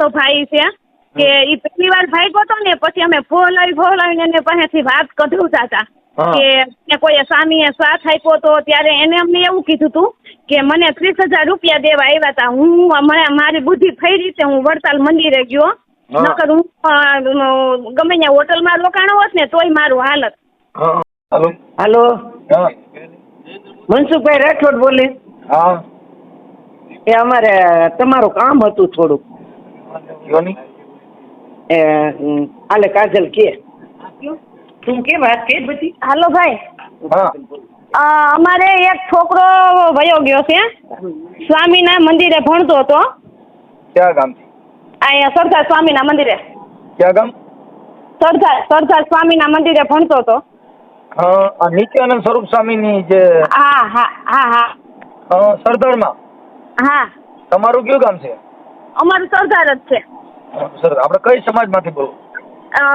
ઓલો ભાઈ છે. કે ઈ પહેલી વાર ભાગ્યો હતો ને પછી અમે ફોલાવી ફોલાવીને એને પાસેથી વાત કઢવતા હતા. કે કોઈ સ્વામીએ સાથ આપ્યો તો ત્યારે એને અમને એવું કીધું હતું કે મને ત્રીસ હજાર રૂપિયા દેવા આવ્યા હતા હું મારી બુદ્ધિ ફરી છે હું વડતાલ મંદિરે ગયો. નકર હું ગમે ત્યાં હોટલમાં રોકાણો હોત ને તોય મારું હાલત. હાલો. હાલો. મનસુખભાઈ રાઠોડ બોલે. હા. એ અમારે તમારું કામ હતું થોડુંક. યોની એ હમ, હાલે કાજલ કે તું કે વાત કે બધી હાલો ભાઈ હા અમારે એક છોકરો વયો ગયો છે સ્વામીના મંદિરે ભણતો હતો. ક્યાં ગામ? અહીંયા સરદાર સ્વામીના મંદિરે. ક્યાં ગામ? સરદાર સરદાર સ્વામીના મંદિરે ભણતો હતો. હા નિત્યાનંદ સ્વરૂપ સ્વામીની જે હા હા હા હા. સરદારમાં. હા. તમારું કયું ગામ છે? અમારું સરદાર જ છે આપણે કઈ સમાજમાંથી બોલો?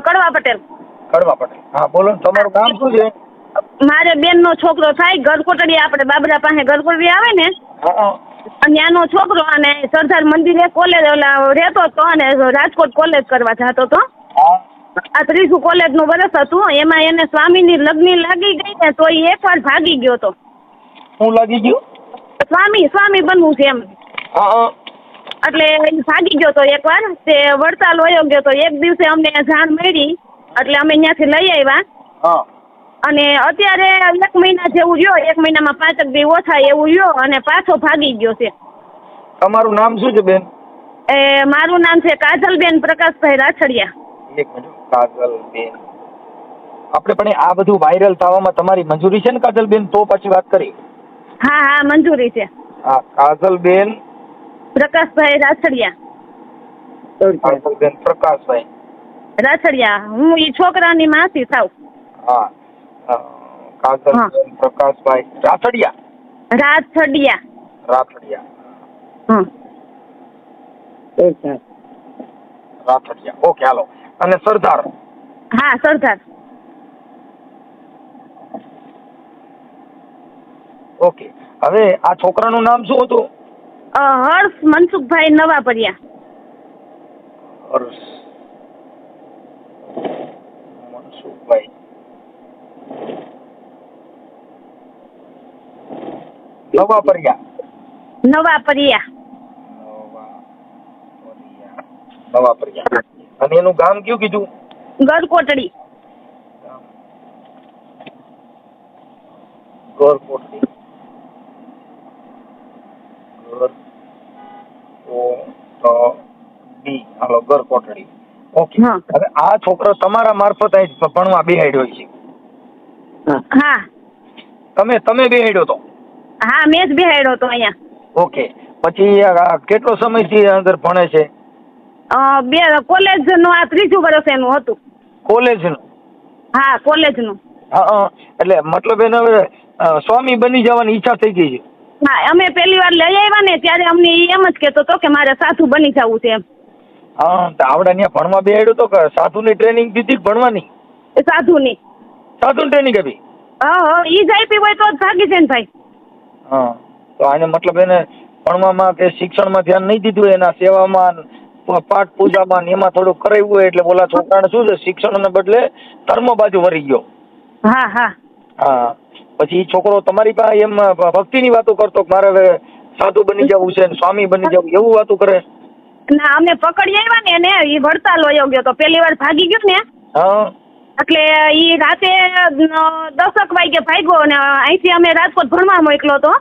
કડવા પટેલ. કડવા પટેલ. હા બોલો તમારું ગામ શું છે? મારે બેનનો છોકરો થાય ગરકોટડી આપણે બાબરા પાસે ગરકોટડી આવે ને હા હા. ત્યાંનો છોકરો અને સરદાર મંદિરે કોલેજ ઓલા રહેતો હતો અને રાજકોટ કોલેજ કરવા જતો હતો. હા. આ ત્રીજું કોલેજનું વર્ષ હતું એમાં એને સ્વામીની લગ્ન લાગી ગઈ ને તો એ એકવાર ભાગી ગયો હતો. શું લાગી ગયું? સ્વામી સ્વામી બનવું છે એમ. હા હા. એટલે એ ભાગી ગયો તો એકવાર તે વડતાલ વયો ગયો તો એક દિવસે અમને જાણ મળી એટલે અમે ત્યાંથી લઈ આવ્યા. હા. અને અત્યારે એક મહિના જેવું રહ્યો એક મહિનામાં પાંચક દી ઓછા એવું રહ્યો અને પાછો ભાગી ગયો છે. તમારું નામ શું છે બેન? એ મારું નામ છે કાજલબેન પ્રકાશભાઈ રાછડિયા. એક મિનિટ કાજલ બેન આપણે પણ આ બધું વાયરલ થવામાં તમારી મંજૂરી છે ને કાજલબેન? તો પછી વાત કરી. હા હા મંજૂરી છે. હા કાજલ બેન પ્રકાશભાઈ રાછડિયા પ્રકાશભાઈ. રાછડિયા હું ઈ છોકરાની માસી થાવ. હા. અ, કાજલ પ્રકાશભાઈ. Rathadiya Rachhadiya Rathadiya hmm રાથડિયા. Okay hello. અને સરદાર? હા સરદાર. ઓકે. હવે આ છોકરાનું નામ શું હતું? હર્ષ મનસુખભાઈ નવાપરિયા. હર્ષ મનસુખભાઈ. નવાપરિયા. નવાપરિયા. નવાપરિયા. અને એનું ગામ કયું કીધું? ગરકોટડી. ગરકોટડી ગર કોટડી હાલો ગરકોટડી ઓકે હવે આ છોકરો તમારા મારફત અહીં ભણવા બેહાડ્યો છે. હા. તમે તમે બેહાડ્યો તો? હા મેં જ બેહાડ્યો તો અહીંયા. ઓકે પછી કેટલો સમયથી અંદર ભણે છે? બે કોલેજનું આ ત્રીજું વર્ષ એનું હતું. કોલેજનું? હા કોલેજનું હા. એટલે મતલબ એને હવે સ્વામી બની જવાની ઈચ્છા થઈ ગઈ છે. હા અમે પહેલી વાર લઈ આવ્યા ને ત્યારે અમને એમ જ કહેતો હતો કે મારે સાધુ બની જવું છે એમ. હા તો આવડા ત્યાં ભણવા બેહાડ્યો તો કે સાધુની ટ્રેનિંગ દીધી કે ભણવાની? એ સાધુની. સાધુની ટ્રેનિંગ આપી? હા હા ઈ જ આપી હોય તો જ ભાગી છે ને ભાઈ. હા તો આને મતલબ એને ભણવામાં કે શિક્ષણમાં ધ્યાન નહીં દીધું એના સેવામાં પાઠ પૂજામાં ને એમાં થોડું કરાવ્યું હોય એટલે બોલા છોકરાને શું છે શિક્ષણને બદલે ધર્મ બાજુ વળી ગયો. હા હા. હા. પછી છોકરો તમારી પાસે એમ ભક્તિની વાતો કરતો કે મારે હવે સાધુ બની જવું છે સ્વામી બની જવું એવું વાતો કરે? ના અમે પકડી આવ્યા ને એને એ વડતાલ વયો ગયો તો પહેલી વાર ભાગી ગયો ને. હા. એટલે ઈ રાતે દસક વાગે ભાગ્યો અને અહીંથી અમે રાજકોટ ભણવા મોકલો તો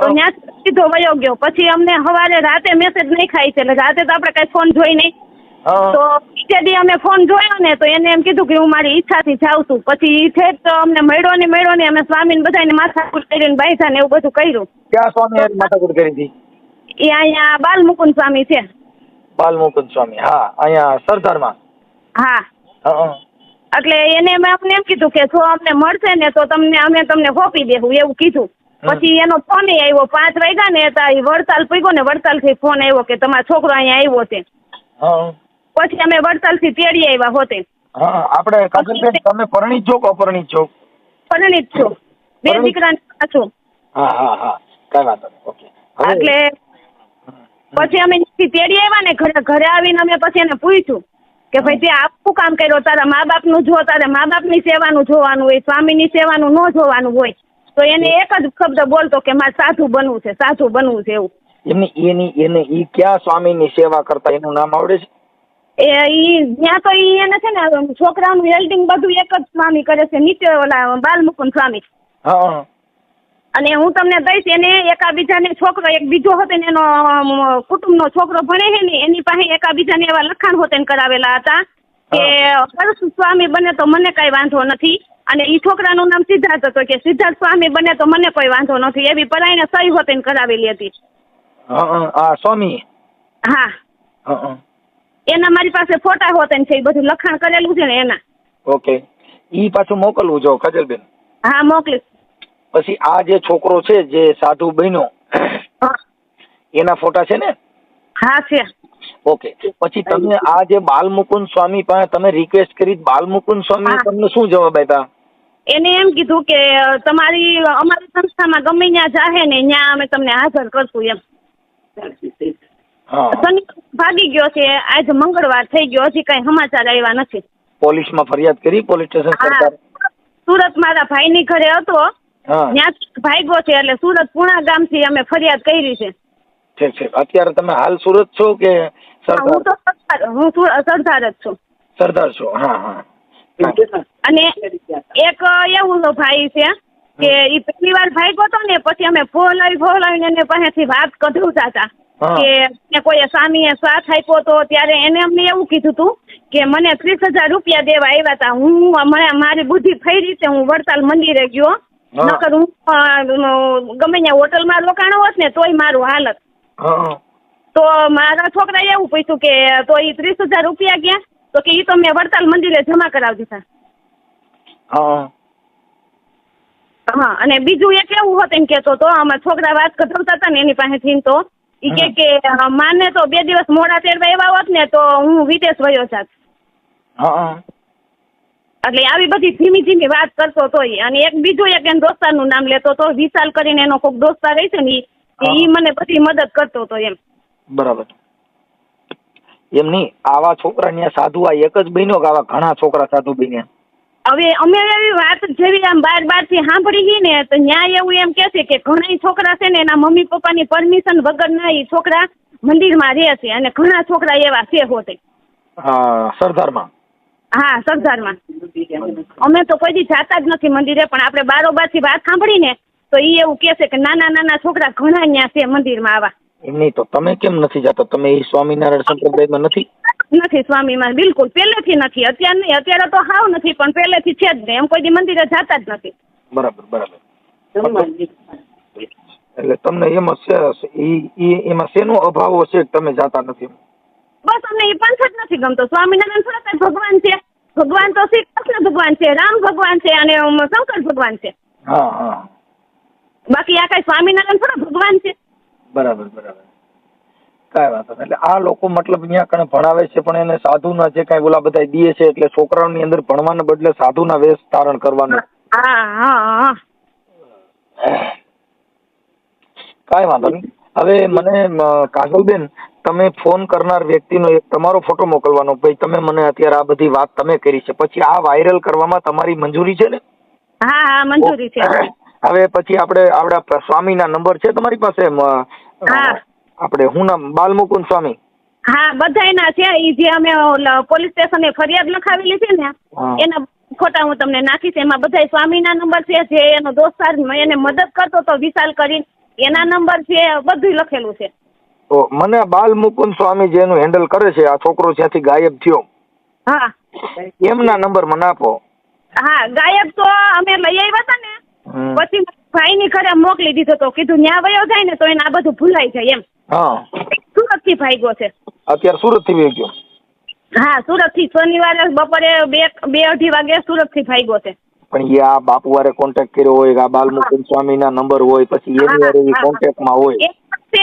તો ત્યાં સીધો વયો ગયો. પછી અમને સવારે રાતે મેસેજ નહીં ખાય છે એટલે રાતે તો આપણે કઈ ફોન જોઈ નહીં. તો બીજે દી અમે ફોન જોયો ને તો એને એમ કીધું કે હું મારી ઈચ્છાથી જાઉં છું. પછી ઈ છે તો અમને મળ્યો ને મળ્યો ને અમે સ્વામીને બધાને માથાકૂટ કરીને બાંધ્યા ને એવું બધું કર્યું. ક્યાં સ્વામી માથાકૂટ કરી હતી? એ અહીંયા બાલ મુકુંદ સ્વામી છે. બાલમુકુંદ સ્વામી હા અહીંયા સરદારમાં. હા. એટલે એને મેં અમને એમ કીધું કે જો અમને મળશે ને તો તમને અમે તમને સોંપી દેવું એવું કીધું. પછી એનો ફોન આવ્યો પાંચ વાગ્યા ને તો વડતાલ પૂગ્યો ને વડતાલથી ફોન આવ્યો કે તમારો છોકરો અહીંયા આવ્યો છે. પછી અમે વડતાલથી તેડી આવ્યા હોતે. હા આપણે કાજલબેન તમે પરણિત છો કે અપરણિત છો? પરણિત છો. બે દીકરા છો. હા હા હા. કઈ વાંધો નહીં. ઓકે. એટલે પછી અમે થી તેડી આવ્યા ને ઘરે ઘરે આવીને અમે પછી એને પૂછ્યું કે ભાઈ તે આખું કામ કર્યો? તારા મા બાપનું જો તારે મા બાપની સેવાનું જોવાનું હોય સ્વામીની સેવાનું ન જોવાનું હોય. તો એને એક જ શબ્દ બોલતો કે મારે સાધુ બનવું છે સાધુ બનવું છે એવું. એમની એની એને ઈ ક્યાં સ્વામીની સેવા કરતા? એનું નામ આવડે છે? એ ઈ ત્યાં તો ઈ એને છે ને છોકરાનું વેલ્ડિંગ બધું એક જ સ્વામી કરે છે નીચે ઓલા બાલમુકુંદ સ્વામી. હા અને હું તમને દઈશ એને એકાબીજાને છોકરો એક બીજો હતો ને એનો કુટુંબ કુટુંબનો છોકરો ભણે છે ને એની પાસે એકાબીજાને એવા લખાણ હોતે કરાવેલા હતા કે હર્ષ સ્વામી બને તો મને કઈ વાંધો નથી. અને ઈ છોકરાનું નામ સિદ્ધાર્થ હતો કે સિદ્ધાર્થ સ્વામી બને તો મને કોઈ વાંધો નથી. એવી પરાઈને સહી હોતે કરાવેલી હતી. હા સ્વામી. હા. એના મારી પાસે ફોટા હોતે છે એ બધું લખાણ કરેલું છે ને એના. ઓકે. ઈ પાછું મોકલવું જો કાજલબેન હા મોકલીશ. પછી આ જે છોકરો છે જે સાધુ બન્યો. એના ફોટા છે ને? હા છે. ઓકે. પછી તમે આ જે બાલમુકુંદ સ્વામી પાસે તમે રિક્વેસ્ટ કરી બાલમુકુંદ સ્વામી તમને શું જવાબ આપ્યા? એને એમ કીધું કે તમારી અમારી સંસ્થામાં ગમે ત્યાં જાહે ને ત્યાં અમે તમને હાજર કરશું એમ. શનિ ભાગી ગયો છે. આજ મંગળવાર થઈ ગયો હજી કઈ સમાચાર આવ્યા નથી. પોલીસમાં ફરિયાદ કરી? પોલીસ સ્ટેશન સરકાર? સુરત મારા ભાઈની ઘરે હતો. હા. ત્યાં ભાગ્યો છે. એટલે સુરત પુણા ગામથી અમે ફરિયાદ કરી છે. ઠીક છે. અત્યારે તમે હાલ સુરત છો કે હું તો સરદાર. હું સરદાર જ છું. સરદાર છો. હા હા. અને એક એવું ભાઈ છે કે એ પહેલી વાર ભાગ્યો હતો ને પછી અમે ફોલાવી ફોલાવીને એને પાસેથી વાત કઢવતા હતા. કે કોઈ સ્વામી સ્વામીએ સાથ આપ્યો તો ત્યારે એને અમને એવું કીધું હતું કે મને ત્રીસ હજાર રૂપિયા દેવા આવ્યા હતા હું મને મારી બુદ્ધિ ફરી છે હું વડતાલ મંદિરે ગયો. નકર હું ગમે ત્યાં હોટલમાં રોકાણો હોત ને તોય મારું હાલત. તો મારા છોકરાએ એવું પૂછ્યું કે તો એ ત્રીસ હજાર રૂપિયા ગયા તો કે એ તો મેં વડતાલ મંદિરે જમા કરાવી દીધા. હા. અને બીજું એક એવું હતું એમ કેતો તો અમારા છોકરા વાત કઢાવતા હતા ને એની પાસેથી તો ઈ કે કે માને તો બે દિવસ મોડા તેડવા એવા હોત ને તો હું વિદેશ વયો જાત. હા એટલે આવી બધી ધીમી ધીમી વાત કરતો તો અને એક બીજો એક એના દોસ્તારનું નામ લેતો તો વિશાલ કરીને એનો કોઈક દોસ્તાર રહે છે ને ઈ મને બધી મદદ કરતો તો એમ. બરાબર. એમ નહીં આવા છોકરા ને સાધુ આ એક જ બન્યો કે આવા ઘણા છોકરા સાધુ બન્યા? હવે અમે એવી વાત જેવી આમ બાર બારથી સાંભળી હી ને તો ન્યાય એવું એમ કે છે કે ઘણા છોકરા છે ને એના મમ્મી પપ્પાની પરમિશન વગર ના ઈ છોકરા મંદિરમાં રહે છે અને ઘણા છોકરા એવા છે હોતે. હા સરદારમાં. હા સરદારમાં. અમે તો કોઈ દી જાતા જ નથી મંદિરે પણ આપણે બારોબારથી વાત સાંભળીને તો ઈ એવું કે છે કે નાના નાના છોકરા ઘણા ન્યા છે મંદિરમાં આવા. નહીં તો તમે કેમ નથી જતા? તમે એ સ્વામિનારાયણ સંપ્રદાયમાં નથી? નથી સ્વામીમાં બિલકુલ પહેલેથી નથી અત્યારે નહીં અત્યારે તો હાવ નથી પણ પહેલેથી છે જ નહીં એમ કોઈ દી મંદિરે જાતા જ નથી. બરાબર બરાબર. એટલે તમને એમાં શે- ઈ ઈ એમાં શેનો અભાવ છે તમે જાતા નથી બસ અમને એ પંથ જ નથી ગમતો. સ્વામિનારાયણ થોડા કઈ ભગવાન છે. ભગવાન તો શ્રી કૃષ્ણ ભગવાન છે રામ ભગવાન છે અને શંકર ભગવાન છે. હા હા. બાકી આ કઈ સ્વામિનારાયણ થોડા ભગવાન છે. બરાબર બરાબર. કાંઈ વાંધો નહીં. એટલે આ લોકો મતલબ અહીંયા કણે ભણાવે છે પણ એને સાધુના જે કાંઈ ઓલા બધા દે છે એટલે છોકરાઓની અંદર ભણવાને બદલે સાધુના વેશ ધારણ કરવાનું. કાંઈ વાંધો નહીં. હવે મને કાજલબેન તમે ફોન કરનાર વ્યક્તિનો એક તમારો ફોટો મોકલવાનો. ભાઈ તમે મને અત્યારે આ બધી વાત તમે કરી છે. પછી આ વાયરલ કરવામાં તમારી મંજૂરી છે ને? હા હા મંજૂરી છે. હવે પછી આપણે આપણા સ્વામીના નંબર છે તમારી પાસે? હા. આપણે હું નામ બાલમુકુંદ સ્વામી. હા બધાયના છે. ઈ જે અમે પોલીસ સ્ટેશને ફરિયાદ લખાવેલી છે ને એના ખોટા હું તમને નાખીશ. એમાં બધાય સ્વામીના નંબર છે. જે એનો દોસ્તાર એને મદદ કરતો તો વિશાલ કરીને એના નંબર છે બધું લખેલું છે. તો મને બાલ મુકુંદ સ્વામી જેનું હેન્ડલ કરે છે આ છોકરો જ્યાંથી ગાયબ થયો. હા. એમના નંબર મને આપો. હા ગાયબ તો અમે લઈ આવ્યા હતા ને. પછી ભાઈની ઘરે મોકલી દીધો તો કીધું ન્યા વયો જાય ને તો એને આ બધું ભૂલાઈ જાય એમ. હા. સુરતથી ભાગ્યો છે. અત્યારે સુરતથી ભાગ્યો. હા સુરતથી શનિવારે બપોરે બે બે અઢી વાગે સુરતથી ભાગ્યો છે. પણ એ આ બાપુવારે કોન્ટેક્ટ કર્યો હોય આ બાલમુકુંદ સ્વામીના નંબર હોય પછી એની વારે હારે હા. કોન્ટેક્ટમાં હોય.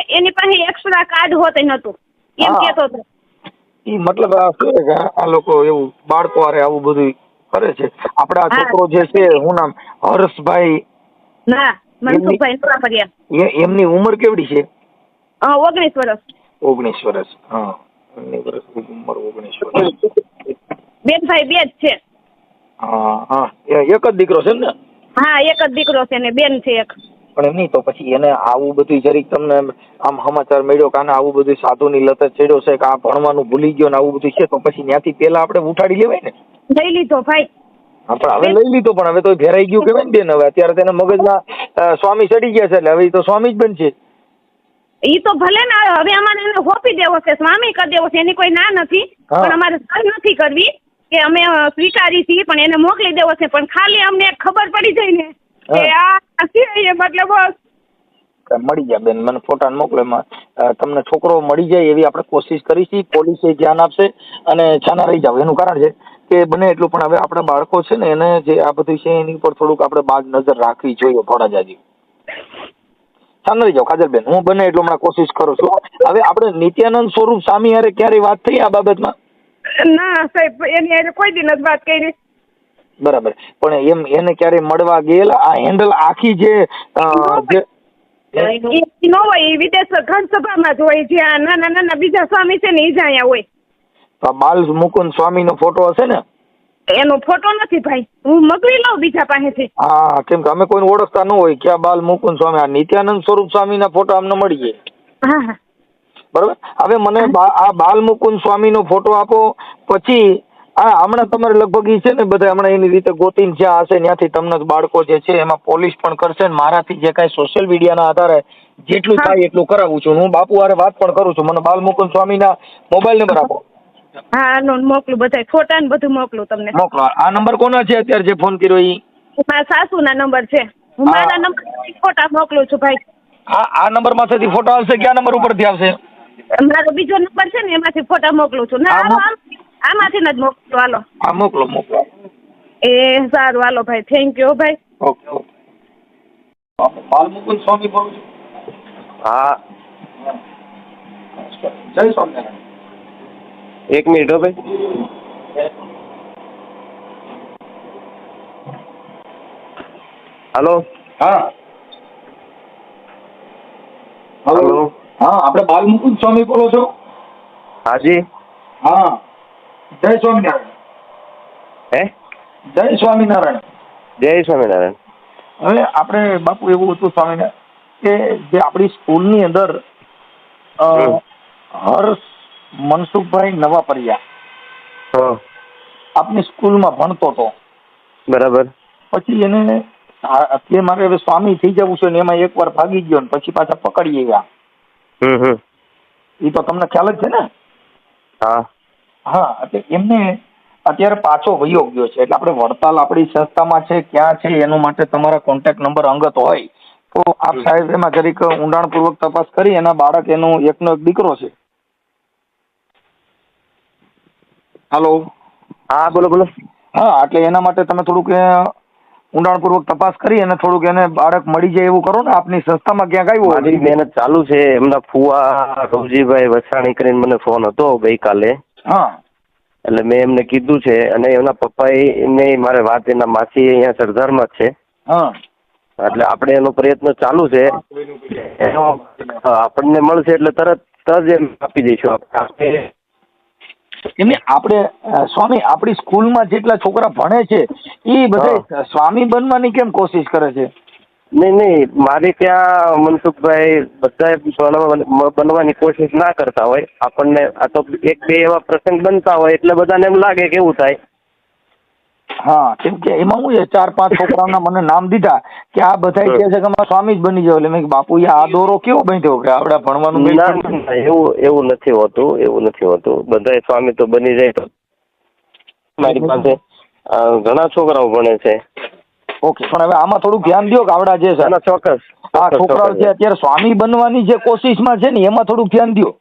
એની પાસે એક્સ્ટ્રા કાર્ડ હોત નતું એમ કેતો હતો? એ મતલબ આ શું કે આ- આ લોકો એવું બાળકો વારે આવું બધું કરે છે. આપડા છોકરો જે છે હું નામ? હર્ષભાઈ. ના મનસુખભાઈ એમની ઉંમર કેવડી છે? ઓગણીસ વર્ષ ઓગણીસ વર્ષ હા. ઓગણીસ વર્ષ ઉંમર ઓગણીસ વર્ષ બેન ભાઈ બે જ છે. હા હા. એક જ દીકરો છે ને? હા એક જ દીકરો છે ને બેન છે એક. પણ એમ નહીં તો પછી એને આવું બધું જરીક તમને આમ સમાચાર મળ્યો કે આને આવું બધું સાધુની લત ચડ્યો છે કે આ ભણવાનું ભૂલી ગયો ને આવું બધું છે તો પછી ત્યાંથી પેલા આપણે ઉઠાડી લેવાય ને? લઈ લીધો ભાઈ. હા પણ હવે લઈ લીધો પણ હવે તો ભેરાઈ ગયું કેવાય ને બેન. હવે અત્યારે તેને મગજમાં સ્વામી ચડી ગયા છે એટલે હવે તો સ્વામી જ બનશે. ઈ તો ભલે ને હવે અમારે એને હોપી દેવો છે સ્વામી કરી દેવો છે એની કોઈ ના નથી. પણ અમારે સહી નથી કરવી કે અમે સ્વીકારી છીએ પણ એને મોકલી દેવો છે. પણ ખાલી અમને ખબર પડી જાય ને કે આ છે મતલબ મળી જાય બેન મને ફોટા મોકલો એમાં. તમને છોકરો મળી જાય એવી આપણે કોશિશ કરીશી પોલીસે ધ્યાન આપશે અને છાના રહી જાવ એનું કારણ છે કે બને એટલું પણ હવે આપણા બાળકો છે ને એને જે આ બધું છે એની ઉપર થોડુંક આપણે બાગ નજર રાખવી જોઈએ થોડા જાજી રહી જાવ કાજલબેન હું બને એટલું હમણાં કોશિશ કરું છું. હવે આપણે નિત્યાનંદ સ્વરૂપ સ્વામી હારે ક્યારે વાત થઈ આ બાબતમાં? ના સાહેબ એની હારે કોઈ દિન જ વાત કરી. બરાબર. પણ એમ એને ક્યારે મળવા ગયેલા? આ હેન્ડલ આખી જે ઈ હોય. વિદેશ ઘન સભામાં જ હોય. જ્યાં નાના નાના બીજા સ્વામી છે ને એ જ અહીંયા હોય. બાલ મુકુંદ સ્વામીનો ફોટો હશે ને? એનો ફોટો નથી ભાઈ. હું મગવી લઉં બીજા પાસેથી. હા કેમ કે અમે કોઈને ઓળખતા ન હોય કે આ બાલ મુકુંદ સ્વામી. આ નિત્યાનંદ સ્વરૂપ સ્વામીના ફોટો અમને મળી જાય. હા હા. હવે મને આ બાલ મુકુંદ સ્વામીનો ફોટો આપો. પછી આ હમણાં તમારે લગભગ ઈ છે ને બધા હમણાં એની રીતે ગોતીને જ્યાં હશે ત્યાંથી તમને બાળકો જે છે એમાં પોલીસ પણ કરશે ને મારાથી જે કાંઈ સોશિયલ મીડિયાના આધારે જેટલું થાય એટલું કરાવું છું. હું બાપુ હારે વાત પણ કરું છું. મને બાલ મુકુંદ સ્વામીના મોબાઈલ નંબર આપો. હા નો મોકલું બધા ફોટા ને બધું મોકલું તમને. મોકલો. આ નંબર કોનો છે અત્યારે જે ફોન કર્યો ઈ? મારા સાસુના નંબર છે. હું મારા નંબર ફોટા મોકલું છું ભાઈ. આ આ નંબરમાંથી ફોટો આવશે કયા નંબર ઉપરથી આવશે? મારો બીજો નંબર છે ને એમાંથી ફોટા મોકલું છું. ના આમાંથી જ મોકલો. હાલો. હા મોકલો મોકલો. એ સારું હાલો ભાઈ. થેન્ક યુ ભાઈ. Okay okay. સ્વામી બોલું છું. હા. જય સ્વામિનારાયણ. એક મિનિટ હો ભાઈ. હલો. હા. હલો. હા આપણે બાલમુકુંદ સ્વામી બોલો છો? હાજી. હા. જય સ્વામિનારાયણ. હે? જય સ્વામિનારાયણ. જય સ્વામિનારાયણ. હવે આપણે બાપુ એવું હતું સ્વામિનારાયણ કે જે આપણી સ્કૂલની અંદર હર્ષ મનસુખભાઈ નવાપરિયા. આપની સ્કૂલમાં ભણતો હતો. બરાબર. પછી એને અત્યારે મારે હવે સ્વામી થઈ જવું છે ને એમાં એકવાર ભાગી ગયો ને પછી પાછા પકડી ગયા એ તો તમને ખ્યાલ જ છે ને? હા. હા એટલે એમને અત્યારે પાછો વયો ગયો છે. એટલે આપણે વડતાલ આપણી સંસ્થામાં છે ક્યાં છે એનું માટે તમારા કોન્ટેક્ટ નંબર અંગત હોય. તો આપ સાહેબ એમાં જરીક ઊંડાણપૂર્વક તપાસ કરી એના બાળક એનું એકનો એક દીકરો છે. હાલો. હા બોલો બોલો. હા એટલે એના માટે તમે થોડુંક ઊંડાણપૂર્વક તપાસ કરી અને થોડુંક એને બાળક મળી જાય એવું કરો ને આપની સંસ્થામાં ક્યાંક આવ્યું મારી મહેનત ચાલુ છે. એમના ફુવા રવજીભાઈ વસાણી કરીને મને ફોન હતો ગઈકાલે. હા. એટલે મેં એમને કીધું છે અને એમના પપ્પાએ ને મારે વાત એના માસી અહીંયા સરદારમાં જ છે. હા. એટલે આપણે એનો પ્રયત્ન ચાલુ છે. એનો આપણને મળશે એટલે તરત જ એમ આપી દઈશું. આપણે એમને આપણે સ્વામી આપણી સ્કૂલમાં જેટલા છોકરા ભણે છે એ બધા સ્વામી બનવાની કેમ કોશિશ કરે છે? નહીં નહીં મારે ત્યાં મનસુખભાઈ બધા બનવાની કોશિશ ના કરતા હોય. આપણને આ તો એક બે એવા પ્રસંગ બનતા હોય એટલે બધાને એમ લાગે કેવું થાય. હા કેમ કે એમાં હું ચાર પાંચ છોકરાઓના મને નામ દીધા કે આ બધા કહે છે કે અમારે સ્વામી જ બની જાવ એટલે મેં બાપુ આ દોરો કેવો બન્યો? કે આપણે ભણવાનું એવું એવું નથી હોતું એવું નથી હોતું. બધાય સ્વામી તો બની જાય તો. મારી પાસે ઘણા છોકરાઓ ભણે છે. ઓકે પણ હવે આમાં થોડું ધ્યાન દો કે આવડા જે છે. ચોક્કસ આ છોકરાઓ જે અત્યારે સ્વામી બનવાની જે કોશિશમાં છે ને એમાં થોડું ધ્યાન દો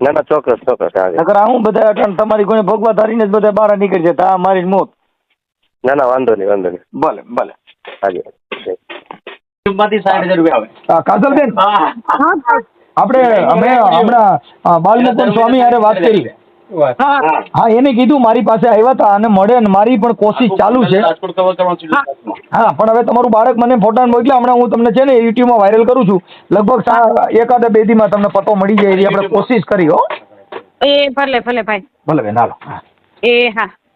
ના ના ચોક્કસ ચોક્કસ નકર હું બધા તમારી કોઈ ભગવા ધારીને જ બધા બહાર નીકળી જતા મારી મોત. ના ના વાંધો નહીં વાંધો નહીં. ભલે ભલે. હાજી. કાજલબેન? આપણે અમે હમણાં બાલમુકુંદ સ્વામી હારે વાત કરી. હા એને કીધું મારી પાસે આવ્યા હતા અને મળે અને મારી પણ કોશિશ ચાલુ છે. હા પણ હવે તમારું બાળક મને ફોટા મોકલ્યા. હમણાં હું તમને છે ને યુટ્યુબમાં વાયરલ કરું છું. લગભગ સા- એકાદ બે દીમાં તમને પતો મળી જાય એવી આપણે કોશિશ કરી હો. એ ભલે ભલે ભાઈ. ભલે બેન હાલો. એ હા.